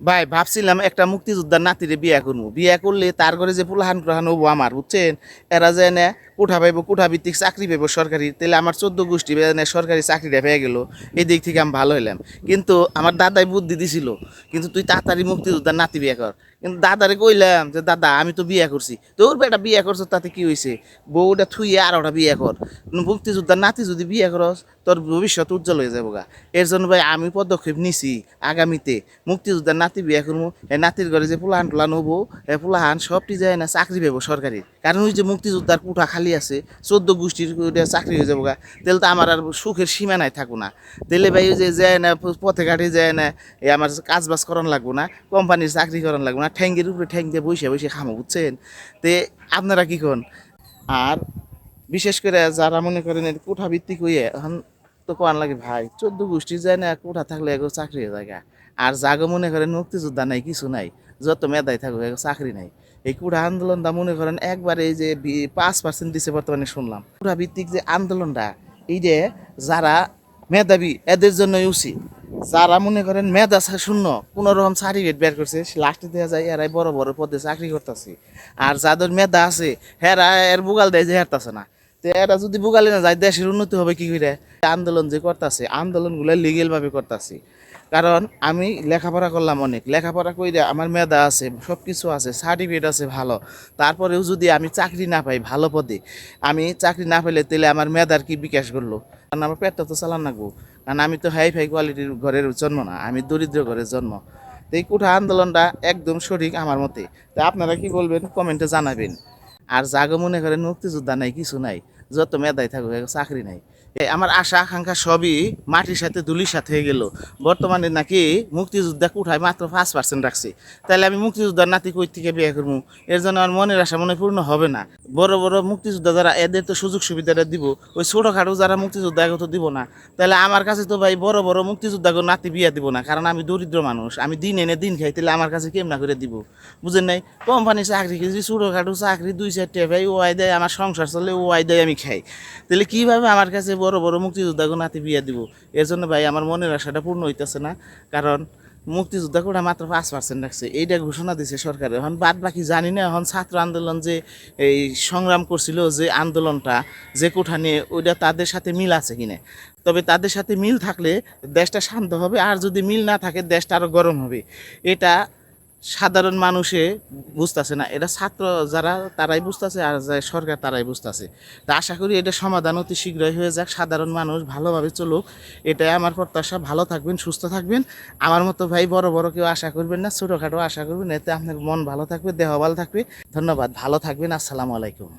ভাই, ভাবছিলাম একটা মুক্তিযোদ্ধার নাতিরে বিয়া করব বিয়া করলে তার ঘরে যে পুলাহান টুলাহান হব আমার, বুঝছেন? এরা যে এনে কোঠা পাইবো, কোঠা ভিত্তিক চাকরি পাইবো সরকারি তাহলে আমার চোদ্দ গোষ্ঠী এনে সরকারি চাকরিটা পেয়ে গেল। এই দিক থেকে আমি ভালো হইলাম। কিন্তু আমার দাদাই বুদ্ধি দিছিল, কিন্তু তুই তাড়াতাড়ি মুক্তিযোদ্ধার নাতি বিয়া কর। কিন্তু দাদারে কইলাম যে, দাদা, আমি তো বিয়া করছি। তোর বেটা বিয়া করছ, তাতে কি হয়েছে বউটা থুইয়ে আর ওটা বিয়া কর। মুক্তিযোদ্ধার নাতি যদি বিয়া করস তোর ভবিষ্যৎ উজ্জ্বল হয়ে যাব গা। এর জন্য ভাই আমি পদক্ষেপ নিছি আগামীতে। মুক্তিযোদ্ধার নাতি বিয়া করব নাতির ঘরে যে পুলাহান টুলান হব, এ পুলাহান সবটি যায় না চাকরি পাবো সরকারি কারণ ওই যে মুক্তিযোদ্ধার কুঠা খালি আছে, চোদ্দ গোষ্ঠীর চাকরি হয়ে যাব গা। তাহলে তো আমার আর সুখের সীমানায় থাকব না। তাহলে ভাই ওই যে যায় না পথে ঘাটে যায় না এই আমার কাজ বাজ করান লাগবো না, কোম্পানির চাকরি করান লাগবো না, ঠ্যাঙ্গের উপরে ঠ্যাং দিয়ে বসে বসে খামো, বুঝছেন? তে আপনারা কি কন? আর বিশেষ করে যারা মনে করেন এর কোঠা ভিত্তিক হইয়ে এখন তো কোয়ান লাগে ভাই? চোদ্দ গোষ্ঠী যায় না কোঠা থাকলে এগো চাকরি যায় আর জাগো মনে করেন মুক্তিযোদ্ধা নাই, কিছু নাই। যত মেধাই থাকুক এগো চাকরি নাই। এই কুড়া আন্দোলনটা মনে করেন একবারে এই যে পাঁচ পার্সেন্ট দিছে বর্তমানে শুনলাম। কুড়া ভিত্তিক যে আন্দোলনটা এই যে যারা মেধাবী, এদের জন্যই উচিত। যারা মনে করেন মেধা শূন্য, কোনো রকম সার্টিফিকেট বের করছে লাস্টে দেওয়া যায়, এরাই বড় বড় পদে চাকরি করতেছে। আর যাদের মেধা আছে, হেরা এর বুগাল দেয় যে হেরতাছে না। তো এরা যদি বুগালে না যায়, দেশের উন্নতি হবে কি করে? আন্দোলন যে করতেছে, আন্দোলনগুলো লিগেল ভাবে করতেছে। কারণ আমি লেখাপড়া করলাম অনেক। লেখাপড়া কইরা আমার মেধা আছে সব কিছু আছে সার্টিফিকেট আছে ভালো। তারপরেও যদি আমি চাকরি না পাই ভালো পদে, আমি চাকরি না পেলে তাহলে আমার মেধার কি বিকাশ করল কারণ আমার পেটটা তো চালান লাগবো। কারণ আমি তো হাই ফাই কোয়ালিটির ঘরের জন্ম না, আমি দরিদ্র ঘরের জন্ম। তো এই কুঠা আন্দোলনটা একদম সঠিক আমার মতে। তা আপনারা কি বলবেন? কমেন্টে জানাবেন। আর জাগো মনে করেন মুক্তিযোদ্ধা নাই কিছু নাই। যত মেধাই থাকুক চাকরি নাই। আমার আশা, আকাঙ্ক্ষা সবই মাটির সাথে, ধুলির সাথে হয়ে গেল। বর্তমানে নাকি মুক্তিযোদ্ধা কুঠায় মাত্র পাঁচ পার্সেন্ট রাখছে। তাহলে আমি মুক্তিযোদ্ধার নাতি কই থেকে বিয়ে করব? এর জন্য আমার মনের আশা, মনে পূর্ণ হবে না। বড় বড় মুক্তিযোদ্ধা যারা, এদের তো সুযোগ সুবিধাটা দিব। ওই ছোটোখাটো যারা মুক্তিযোদ্ধা তো দিব না। তাহলে আমার কাছে তো ভাই বড় বড় মুক্তিযোদ্ধাকে নাতি বিয়ে দিব না। কারণ আমি দরিদ্র মানুষ। আমি দিন এনে দিন খাই, তাহলে আমার কাছে কেমনা করে দিব? বুঝেন নাই? কোম্পানি চাকরি খেয়েছি ছোটোখাটো চাকরি, দুই চারটে ভাই ও আয় দেয়, আমার সংসার চলে ও আয় দেয় আমি খাই। তাহলে কীভাবে আমার কাছে বড় বড় মুক্তিযোদ্ধাকে নাতি বিয়ে দিব। এর জন্য ভাই আমার মনের আশাটা পূর্ণ হইতেছে না। কারণ মুক্তিযোদ্ধা করে মাত্র পাঁচ পার্সেন্ট রাখছে। এইটা ঘোষণা দিছে সরকার। এখন বাদ বাকি জানি না, এখন ছাত্র আন্দোলন যে এই সংগ্রাম করছিল, যে আন্দোলনটা, যে কোঠা নিয়ে ওইটা তাদের সাথে মিল আছে কিনা? তবে তাদের সাথে মিল থাকলে দেশটা শান্ত হবে, আর যদি মিল না থাকে, দেশটা আরও গরম হবে। এটা সাধারণ মানুষে বুঝতেছে না। এটা ছাত্র যারা, তারাই বুঝতেছে আর যারা সরকার, তারাই বুঝতেছে। তা আশা করি এটা সমাধান অতি শীঘ্রই হয়ে যাক। সাধারণ মানুষ ভালোভাবে চলুক। এটাই আমার প্রত্যাশা। ভালো থাকবেন, সুস্থ থাকবেন। আমার মতো ভাই বড় বড় কেউ আশা করবেন না, ছোটোখাটো আশা করবেন এতে আপনার মন ভালো থাকবে, দেহ ভালো থাকবে। ধন্যবাদ। ভালো থাকবেন। আসসালামু আলাইকুম।